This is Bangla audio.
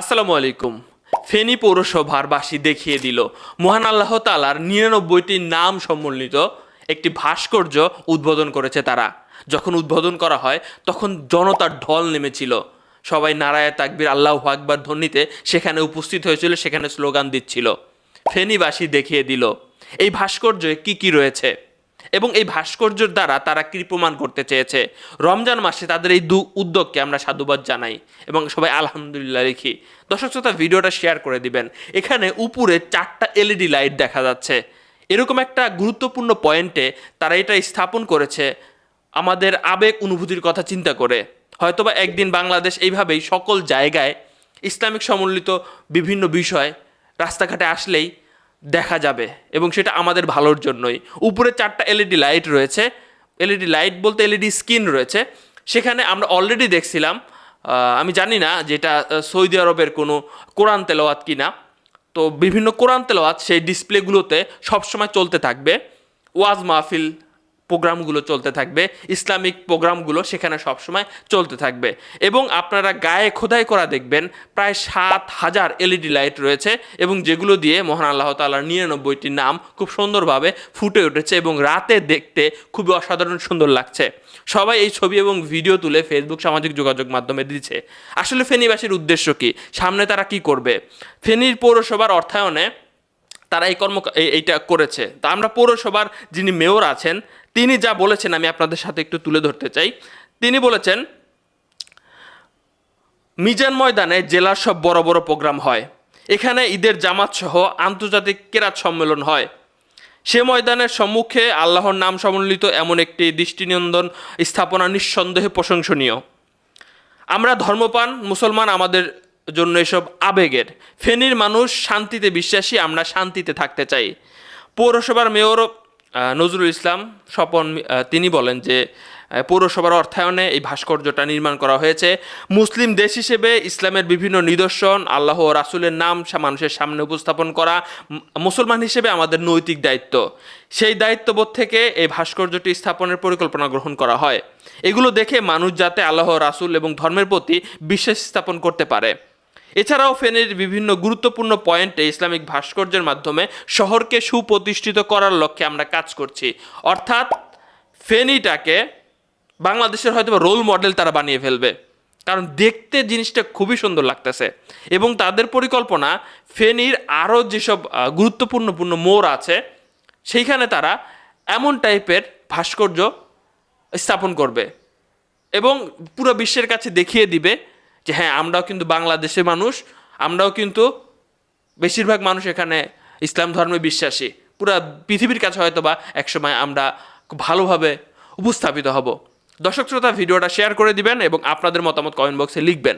আসসালামু আলাইকুম। ফেনী পৌরসভার বাসী দেখিয়ে দিল, মহান আল্লাহ তালার নিরানব্বইটি নাম সম্বলিত একটি ভাস্কর্য উদ্বোধন করেছে তারা। যখন উদ্বোধন করা হয়, তখন জনতার ঢল নেমেছিল। সবাই নারায় তাকবির, আল্লাহ আকবার ধ্বনিতে সেখানে উপস্থিত হয়েছিল, সেখানে স্লোগান দিচ্ছিল। ফেনীবাসী দেখিয়ে দিল, এই ভাস্কর্যে কি কি রয়েছে? এবং এই ভাস্কর্যের দ্বারা তারা কি প্রমাণ করতে চেয়েছে? রমজান মাসে তাদের এই দু উদ্যোগকে আমরা সাধুবাদ জানাই এবং সবাই আলহামদুলিল্লাহ লিখি। দর্শক শ্রোতা, ভিডিওটা শেয়ার করে দিবেন। এখানে উপরে চারটা এলইডি লাইট দেখা যাচ্ছে। এরকম একটা গুরুত্বপূর্ণ পয়েন্টে তারা এটা স্থাপন করেছে আমাদের আবেগ অনুভূতির কথা চিন্তা করে। হয়তোবা একদিন বাংলাদেশ এইভাবেই সকল জায়গায় ইসলামিক সমন্বিত বিভিন্ন বিষয় রাস্তাঘাটে আসলেই দেখা যাবে এবং সেটা আমাদের ভালোর জন্যই। উপরে চারটা এলইডি লাইট রয়েছে। এলইডি লাইট বলতে এলইডি স্ক্রিন রয়েছে। সেখানে আমরা অলরেডি দেখছিলাম আমি জানি না যেটা সৌদি আরবের কোনো কোরআন তেলাওয়াত কিনা। তো বিভিন্ন কোরআন তেলাওয়াত সেই ডিসপ্লেগুলোতে সবসময় চলতে থাকবে। ওয়াজ মাহফিল প্রোগ্রামগুলো চলতে থাকবে, ইসলামিক প্রোগ্রামগুলো সেখানে সবসময় চলতে থাকবে। এবং আপনারা গায়ে খোদাই করা দেখবেন, প্রায় সাত হাজার এলইডি লাইট রয়েছে এবং যেগুলো দিয়ে মহান আল্লাহ তাল্লাহর নিরানব্বইটি নাম খুব সুন্দরভাবে ফুটে উঠেছে এবং রাতে দেখতে খুবই অসাধারণ সুন্দর লাগছে। সবাই এই ছবি এবং ভিডিও তুলে ফেসবুক সামাজিক যোগাযোগ মাধ্যমে দিচ্ছে। আসলে ফেনীবাসীর উদ্দেশ্য কি? সামনে তারা কি করবে? ফেনীর পৌরসভার অর্থায়নে তারা এই কর্ম এই- এইটা করেছে। তা আমরা পৌরসভার যিনি মেয়র আছেন, তিনি যা বলেছেন আমি আপনাদের সাথে একটু তুলে ধরতে চাই। তিনি বলেছেন, মিজান ময়দানে জেলার সব বড় বড় প্রোগ্রাম হয়। এখানে ঈদের জামাত সহ আন্তর্জাতিক কেরাত সম্মেলন হয়। সে ময়দানের সম্মুখে আল্লাহর নাম সমন্বিত এমন একটি দৃষ্টিনন্দন স্থাপনা নিঃসন্দেহে প্রশংসনীয়। আমরা ধর্মপান মুসলমান আমাদের জন্য এসব আবেগের। ফেনীর মানুষ শান্তিতে বিশ্বাসী, আমরা শান্তিতে থাকতে চাই। পৌরসভার মেয়র নজরুল ইসলাম স্বপন তিনি বলেন যে পৌরসভার অর্থায়নে এই ভাস্কর্যটা নির্মাণ করা হয়েছে। মুসলিম দেশ হিসেবে ইসলামের বিভিন্ন নিদর্শন, আল্লাহ রাসুলের নাম মানুষের সামনে উপস্থাপন করা মুসলমান হিসেবে আমাদের নৈতিক দায়িত্ব। সেই দায়িত্ববোধ থেকে এই ভাস্কর্যটি স্থাপনের পরিকল্পনা গ্রহণ করা হয়। এগুলো দেখে মানুষ যাতে আল্লাহ রাসুল এবং ধর্মের প্রতি বিশ্বাস স্থাপন করতে পারে। এছাড়াও ফেনীর বিভিন্ন গুরুত্বপূর্ণ পয়েন্টে ইসলামিক ভাস্কর্যের মাধ্যমে শহরকে সুপ্রতিষ্ঠিত করার লক্ষ্যে আমরা কাজ করছি। অর্থাৎ ফেনীটাকে বাংলাদেশের হয়তো রোল মডেল তারা বানিয়ে ফেলবে। কারণ দেখতে জিনিসটা খুবই সুন্দর লাগতেছে। এবং তাদের পরিকল্পনা ফেনীর আরও যেসব আহ, গুরুত্বপূর্ণ পূর্ণ মোড় আছে সেইখানে তারা এমন টাইপের ভাস্কর্য স্থাপন করবে। এবং পুরো বিশ্বের কাছে দেখিয়ে দিবে যে হ্যাঁ আমরাও কিন্তু বাংলাদেশের মানুষ, আমরাও কিন্তু বেশিরভাগ মানুষ এখানে ইসলাম ধর্মে বিশ্বাসী। পুরা পৃথিবীর কাছে হয়তো বা একসময় আমরা খুব ভালোভাবে উপস্থাপিত হব। দর্শক শ্রোতা, ভিডিওটা শেয়ার করে দিবেন এবং আপনাদের মতামত কমেন্ট বক্সে লিখবেন।